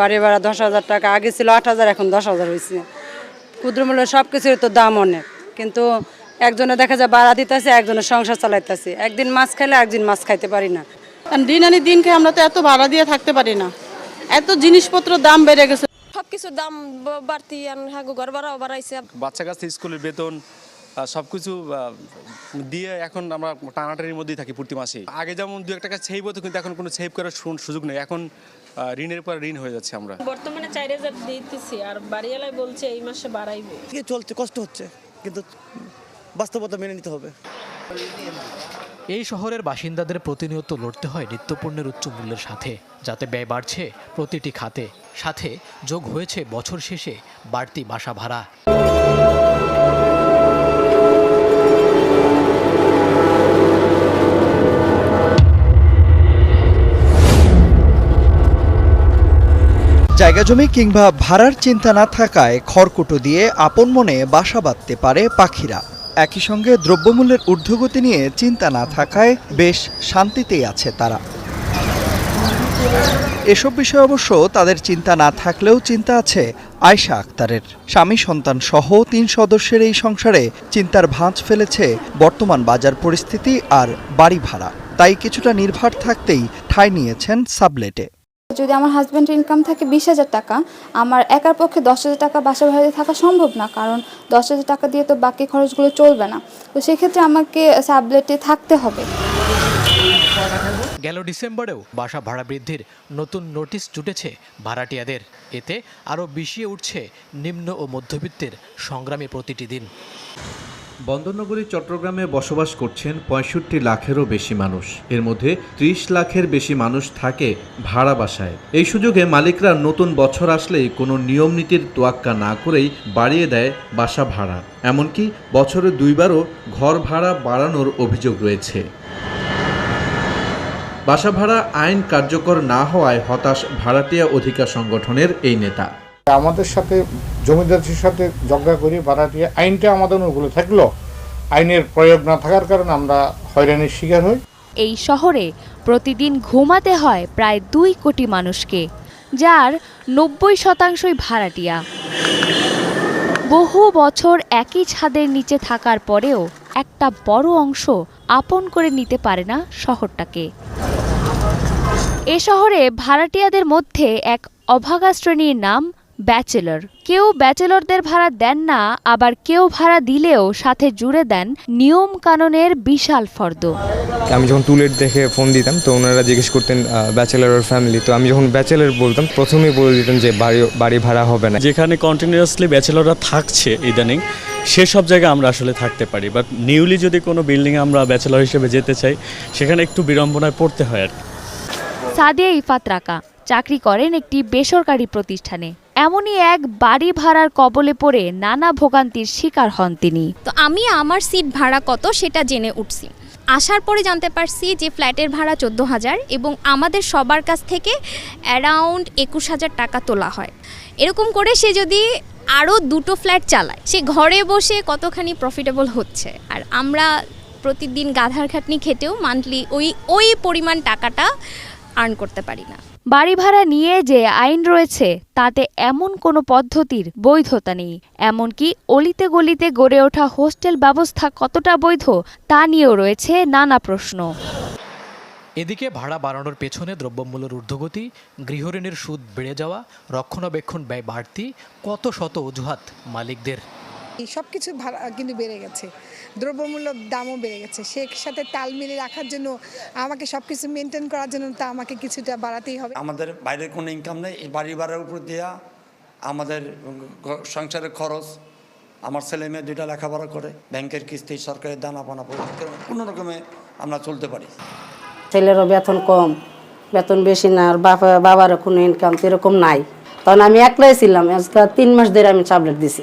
বাড়ি ভাড়া দশ হাজার টাকা। আগে ছিল আট হাজার এখন দশ হাজার হয়েছে ক্ষুদ্র মূল্য সব কিছুর তো দাম অনেক। কিন্তু একজনে দেখা যায় বাড়া দিতেছে একজনে সংসার চালাইতেছে। একদিন মাছ খাইলে একদিন মাছ খাইতে পারি না। কারণ দিন আনি দিন খেয়ে আমরা তো এত ভাড়া দিয়ে থাকতে পারি না। এত জিনিসপত্র দাম বেড়ে গেছে। সব কিছুর দাম বাড়তি আর হ্যাঁ ঘর ভাড়াও বাড়াইছে। বাচ্চা কাছে স্কুলের বেতন সব কিছু দিয়ে এখন আমরা টানাটানির মধ্যেই থাকি প্রতি মাসে আগে যেমন দু এক টাকা সেভ হতো কিন্তু এখন কোনো সেভ করার সুযোগ নেই। এখন ঋণের পর ঋণ হয়ে যাচ্ছে আমরা। বর্তমানে চার হাজার দিতেছি আর বাড়িওয়ালায় বলছে এই মাসে বাড়াইবে। চলছে কষ্ট হচ্ছে কিন্তু বাস্তবতা মেনে নিতে হবে। এই শহরের বাসিন্দাদের প্রতিনিয়ত লড়তে হয় নিত্যপণ্যের উচ্চ মূল্যের সাথে যাতে ব্যয় বাড়ছে প্রতিটি খাতে। সাথে যোগ হয়েছে বছর শেষে বাড়তি বাসা ভাড়া। জায়গা জমি কিংবা ভাড়ার চিন্তা না থাকায় খড়কুটো দিয়ে আপন মনে বাসা বাঁধতে পারে পাখিরা। একই সঙ্গে দ্রব্যমূল্যের ঊর্ধ্বগতি নিয়ে চিন্তা না থাকায় বেশ শান্তিতেই আছে তারা। এসব বিষয়ে অবশ্য তাদের চিন্তা না থাকলেও চিন্তা আছে আয়শা আক্তারের। স্বামী, সন্তান সহ তিন সদস্যের এই সংসারে চিন্তার ভাঁজ ফেলেছে বর্তমান বাজার পরিস্থিতি আর বাড়ি ভাড়া। তাই কিছুটা নির্ভর থাকতেই ঠাঁই নিয়েছেন সাবলেটে। যদি আমার হাজব্যান্ডের ইনকাম থাকে বিশ হাজার টাকা, আমার একার পক্ষে দশ হাজার টাকা বাসা ভাড়া দিয়ে থাকা সম্ভব না, কারণ দশ হাজার টাকা দিয়ে তো বাকি খরচগুলো চলবে না। তো সেক্ষেত্রে আমাকে সাবলেটে থাকতে হবে। গেল ডিসেম্বরেও বাসা ভাড়া বৃদ্ধির নতুন নোটিশ জুটেছে ভাড়াটিয়াদের। এতে আরও বিষিয়ে উঠছে নিম্ন ও মধ্যবিত্তের সংগ্রামী প্রতিটি দিন। বন্দরনগরী, চট্টগ্রামে বসবাস করছেন পঁয়ষট্টি লাখেরও বেশি মানুষ। এর মধ্যে ত্রিশ লাখের বেশি মানুষ থাকে ভাড়া বাসায়। এই সুযোগে মালিকরা নতুন বছর আসলেই কোনো নিয়ম নীতির তোয়াক্কা না করেই বাড়িয়ে দেয় বাসা ভাড়া। এমনকি বছরে দুইবারও ঘর ভাড়া বাড়ানোর অভিযোগ রয়েছে। বাসা ভাড়া আইন কার্যকর না হওয়ায় হতাশ ভাড়াটিয়া অধিকার সংগঠনের এই নেতা। আমাদের সাথে জমিদারদের সাথে ঝগড়া করি দিয়ে আইনটা আমাদের অনুকূলে থাকল। আইনের প্রয়োগ না থাকার কারণে আমরা হয়রানির শিকার হই। এই শহরে প্রতিদিন ঘুমাতে হয় প্রায় দুই কোটি মানুষকে, যার নব্বই শতাংশই ভাড়াটিয়া। বহু বছর একই ছাদের নিচে থাকার পরেও একটা বড় অংশ আপন করে নিতে পারে না শহরটাকে। এ শহরে ভাড়াটিয়াদের মধ্যে এক অভাগা শ্রেণির নাম ব্যাচেলর। কেউ ব্যাচেলরদের ভাড়া দেন না আবার কেউ ভাড়া দিলেও সাথে জুড়ে দেন নিয়ম কানুনের বিশাল ফর্দ। আমি যখন টুলেট দেখে ফোন দিতাম তো ওনারা জিজ্ঞেস করতেন ব্যাচেলার ওর ফ্যামিলি তো আমি যখন ব্যাচেলার বলতাম প্রথমেই বলে দিতেন যে বাড়ি বাড়ি ভাড়া হবে না। যেখানে কন্টিনিউয়াসলি ব্যাচেলররা থাকছে ইদানিং সেসব জায়গায় আমরা আসলে থাকতে পারি। বাট নিউলি যদি কোনো বিল্ডিংয়ে আমরা ব্যাচেলর হিসেবে যেতে চাই সেখানে একটু বিড়ম্বনায় পড়তে হয় আর কি। সাদিয়া ইফাত রাকা। চাকরি করেন একটি বেসরকারি প্রতিষ্ঠানে। এমনই এক বাড়ি ভাড়ার কবলে পড়ে নানা ভোগান্তির শিকার হন তিনি। তো আমি আমার সিট ভাড়া কত সেটা জেনে উঠছি। আসার পরে জানতে পারছি যে ফ্ল্যাটের ভাড়া চোদ্দ হাজার এবং আমাদের সবার কাছ থেকে অ্যারাউন্ড একুশ হাজার টাকা তোলা হয়। এরকম করে সে যদি আরও দুটো ফ্ল্যাট চালায়, সে ঘরে বসে কতখানি প্রফিটেবল হচ্ছে? আর আমরা প্রতিদিন গাধার খাটনি খেটেও মান্থলি ওই ওই পরিমাণ টাকাটা আর্ন করতে পারি না। বাড়ি ভাড়া নিয়ে যে আইন রয়েছে, তাতে এমন কোনো পদ্ধতির বৈধতা নেই। এমনকি অলিতে গলিতে গড়ে ওঠা হোস্টেল ব্যবস্থা কতটা বৈধ, তা নিয়েও রয়েছে নানা প্রশ্ন। এদিকে ভাড়া বাড়ানোর পেছনে দ্রব্যমূল্যের ঊর্ধ্বগতি, গৃহঋণের সুদ বেড়ে যাওয়া, রক্ষণাবেক্ষণ ব্যয় বাড়তি, কত শত অজুহাত মালিকদের। সব কিছু ভাড়া কিন্তু বেড়ে গেছে। দ্রব্যমূল্য দামও বেড়ে গেছে। সে সাথে তাল মিলিয়ে রাখার জন্য আমাকে সব কিছু মেনটেন করার জন্য তা আমাকে কিছুটা বাড়াতেই হবে। আমাদের বাইরের কোনো ইনকাম নেই এই বাড়ি ভাড়ার উপর দেওয়া আমাদের সংসারের খরচ আমার ছেলে মেয়ে দুইটা লেখাপড়া করে ব্যাংকের কিস্তি সরকারের দানা পানা কোনো রকমে আমরা চলতে পারি। ছেলেরও বেতন কম বেতন বেশি না আর বাবা বাবারও কোনো ইনকাম সেরকম নাই। তখন আমি একলাই ছিলাম আজকে তিন মাস ধরে আমি ট্যাবলেট দিছি।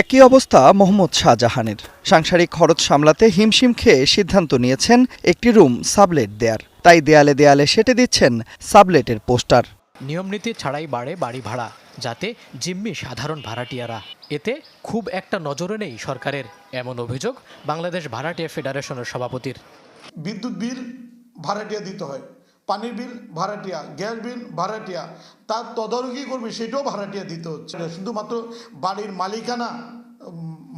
একই অবস্থা মোহাম্মদ শাহজাহানের। সাংসারিক খরচ সামলাতে হিমশিম খেয়ে সিদ্ধান্ত নিয়েছেন একটি রুম সাবলেট দেয়ার। তাই দেয়ালে দেয়ালে সেটে দিচ্ছেন সাবলেটের পোস্টার। নিয়মনীতি ছাড়াই বাড়ে বাড়ি ভাড়া যাতে জিম্মি সাধারণ ভাড়াটিয়ারা। এতে খুব একটা নজরে নেই সরকারের এমন অভিযোগ বাংলাদেশ ভাড়াটিয়া ফেডারেশনের সভাপতির। বিদ্যুৎ বিল ভাড়াটিয়া দিতে হয়। পানির বিল ভাড়াটিয়া, গ্যাস বিল ভাড়াটিয়া, তার তদারকি করবে, সেটাও ভাড়াটিয়া দিতে হচ্ছে। শুধুমাত্র বাড়ির মালিকানা,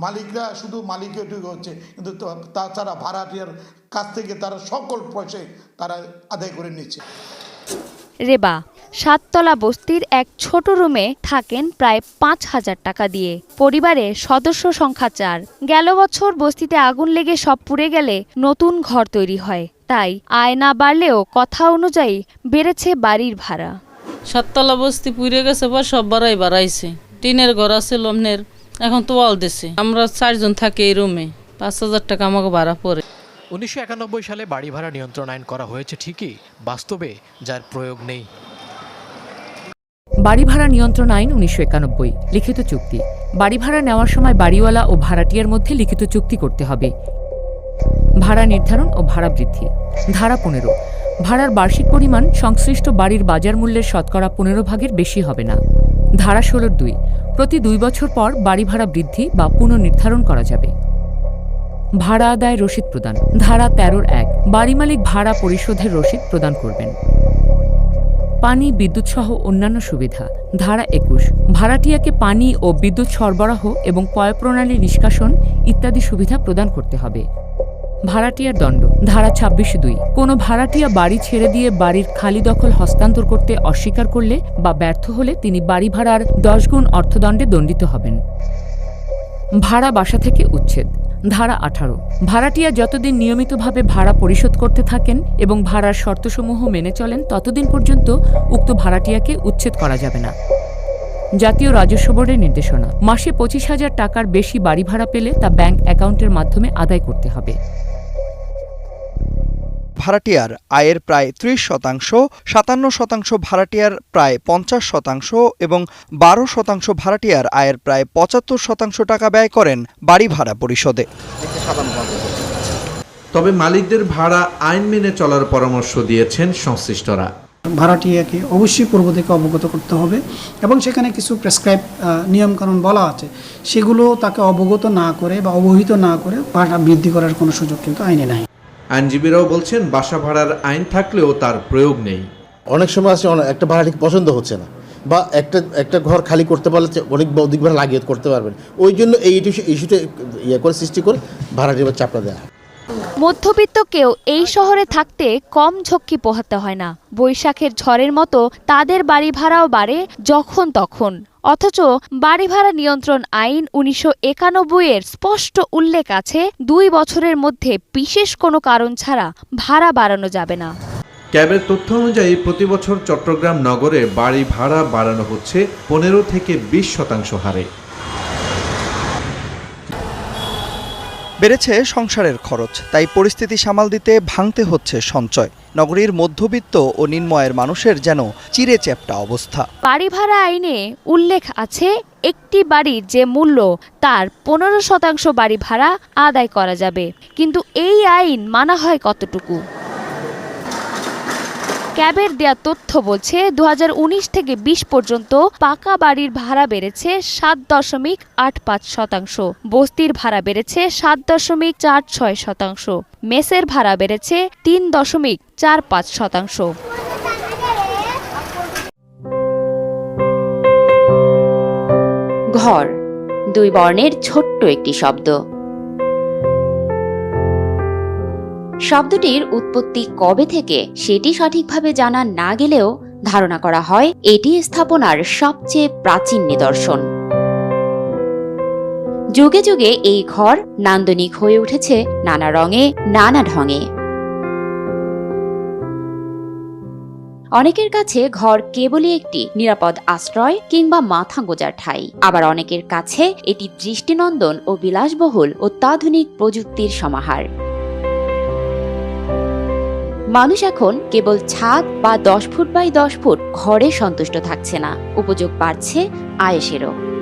মালিকরা শুধু মালিকটুকু হচ্ছে, কিন্তু তাছাড়া ভাড়াটিয়ার কাছ থেকে তারা সকল পয়সায় তারা আদায় করে নিচ্ছে। রেবা, সাততলা বস্তির এক ছোট রুমে থাকেন প্রায় পাঁচ হাজার টাকা দিয়ে। পরিবারে সদস্য সংখ্যা চার। গেল বছর বস্তিতে আগুন লেগে সব পুড়ে গেলে নতুন ঘর তৈরি হয়। তাই আয় না বাড়লেও কথা অনুযায়ী বেড়েছে বাড়ির ভাড়া। সাততলা বস্তি পুড়ে গেছে বা সব বাড়াই বাড়াইছে। টিনের ঘর আছে লমনের এখন তো ওয়াল দিছে। আমরা চারজন থাকি এই রুমে পাঁচ হাজার টাকা আমাকে ভাড়া পড়ে। উনিশশো একানব্বই সালে বাড়ি ভাড়া নিয়ন্ত্রণ আইন করা হয়েছে ঠিকই বাস্তবে যার প্রয়োগ নেই। বাড়ি ভাড়া নিয়ন্ত্রণ আইন উনিশশো একানব্বই লিখিত চুক্তি। বাড়ি ভাড়া নেওয়ার সময় বাড়িওয়ালা ও ভাড়াটিয়ার মধ্যে লিখিত চুক্তি করতে হবে। ভাড়া নির্ধারণ ও ভাড়া বৃদ্ধি। ধারা পনেরো। ভাড়ার বার্ষিক পরিমাণ সংশ্লিষ্ট বাড়ির বাজার মূল্যের শতকরা পনেরো ভাগের বেশি হবে না। ধারা ষোলোর দুই। প্রতি দুই বছর পর বাড়ি ভাড়া বৃদ্ধি বা পুনর্নির্ধারণ করা যাবে। ভাড়া আদায় রসিদ প্রদান। ধারা তেরোর এক। বাড়ি মালিক ভাড়া পরিশোধের রসিদ প্রদান করবেন। পানি, বিদ্যুৎ সহ অন্যান্য সুবিধা। ধারা একুশ। ভাড়াটিয়াকে পানি ও বিদ্যুৎ সরবরাহ এবং পয়ঃপ্রণালী নিষ্কাশন ইত্যাদি সুবিধা প্রদান করতে হবে। ভাড়াটিয়ার দণ্ড। ধারা ছাব্বিশ দুই। কোনো ভাড়াটিয়া বাড়ি ছেড়ে দিয়ে বাড়ির খালি দখল হস্তান্তর করতে অস্বীকার করলে বা ব্যর্থ হলে তিনি বাড়ি ভাড়ার দশ গুণ অর্থদণ্ডে দণ্ডিত হবেন। ভাড়া বাসা থেকে উচ্ছেদ। ধারা আঠারো। ভাড়াটিয়া যতদিন নিয়মিতভাবে ভাড়া পরিশোধ করতে থাকেন এবং ভাড়ার শর্তসমূহ মেনে চলেন, ততদিন পর্যন্ত উক্ত ভাড়াটিয়াকে উচ্ছেদ করা যাবে না। জাতীয় রাজস্ব বোর্ডের নির্দেশনা। মাসে পঁচিশ হাজার টাকার বেশি বাড়ি ভাড়া পেলে তা ব্যাংক অ্যাকাউন্টের মাধ্যমে আদায় করতে হবে। ভাড়াটিয়ার আয়ের প্রায় ত্রিশ শতাংশ সাতান্ন শতাংশ ভাড়াটিয়ার প্রায় পঞ্চাশ শতাংশ এবং বারো শতাংশ ভাড়াটিয়ার আয়ের প্রায় পঁচাত্তর শতাংশ টাকা ব্যয় করেন বাড়ি ভাড়া পরিষদে। তবে মালিকদের ভাড়া আইন মেনে চলার পরামর্শ দিয়েছেন সংশ্লিষ্টরা। ভাড়াটিয়াকে অবশ্যই পূর্ব থেকে অবগত করতে হবে এবং সেখানে কিছু প্রেসক্রাইব নিয়মকানুন বলা আছে। সেগুলো তাকে অবগত না করে বা অবহিত না করে ভাড়া বৃদ্ধি করার কোনো সুযোগ কিন্তু আইনে নাই। আইনজীবীরাও বলছেন, বাসা ভাড়ার আইন থাকলেও তার প্রয়োগ নেই। অনেক সময় আছে একটা ভাড়া পছন্দ হচ্ছে না। বা একটা একটা ঘর খালি করতে পারলে অনেক অধিক ভাড়া লাগিয়ে করতে পারবেন। ওই জন্য এই ইস্যুটা ইয়ে করে, সৃষ্টি করে উপর চাপটা দেওয়া মধ্যবিত্তকেও এই শহরে থাকতে কম ঝক্কি পোহাতে হয় না। বৈশাখের ঝড়ের মতো তাদের বাড়ি ভাড়াও বাড়ে যখন তখন। অথচ বাড়ি ভাড়া নিয়ন্ত্রণ আইন উনিশশো একানব্বই এর স্পষ্ট উল্লেখ আছে, দুই বছরের মধ্যে বিশেষ কোনো কারণ ছাড়া ভাড়া বাড়ানো যাবে না। ক্যাবের তথ্য অনুযায়ী প্রতি বছর চট্টগ্রাম নগরে বাড়ি ভাড়া বাড়ানো হচ্ছে পনেরো থেকে বিশ শতাংশ হারে। বেড়েছে সংসারের খরচ, তাই পরিস্থিতি সামাল দিতে ভাঙতে হচ্ছে সঞ্চয়। নগরীর মধ্যবিত্ত ও নিম্নয়ের মানুষের যেন চিরে চ্যাপটা অবস্থা। বাড়ি ভাড়া আইনে উল্লেখ আছে, একটি বাড়ির যে মূল্য তার পনেরো শতাংশ বাড়ি ভাড়া আদায় করা যাবে। কিন্তু এই আইন মানা হয় কতটুকু? ক্যাবের দেয়া তথ্য বলছে দু হাজার উনিশ থেকে ২০ পর্যন্ত পাকা বাড়ির ভাড়া বেড়েছে সাত দশমিক আট পাঁচ শতাংশ। বস্তির ভাড়া বেড়েছে সাত দশমিক চার ছয় শতাংশ। মেসের ভাড়া বেড়েছে তিন দশমিক চার পাঁচ শতাংশ। ঘর, দুই বর্ণের ছোট্ট একটি শব্দ। শব্দটির উৎপত্তি কবে থেকে সেটি সঠিকভাবে জানা না গেলেও ধারণা করা হয়, এটি স্থাপনার সবচেয়ে প্রাচীন নিদর্শন। যুগে যুগে এই ঘর নান্দনিক হয়ে উঠেছে নানা রঙে, নানা ঢঙে। অনেকের কাছে ঘর কেবলই একটি নিরাপদ আশ্রয় কিংবা মাথা গোজার ঠাই। আবার অনেকের কাছে এটি দৃষ্টিনন্দন ও বিলাসবহুল অত্যাধুনিক প্রযুক্তির সমাহার। মানুষ এখন কেবল ছাদ বা দশ ফুট বাই দশ ফুট ঘরে সন্তুষ্ট থাকছে না। উপযোগ বাড়ছে আয়েসেরও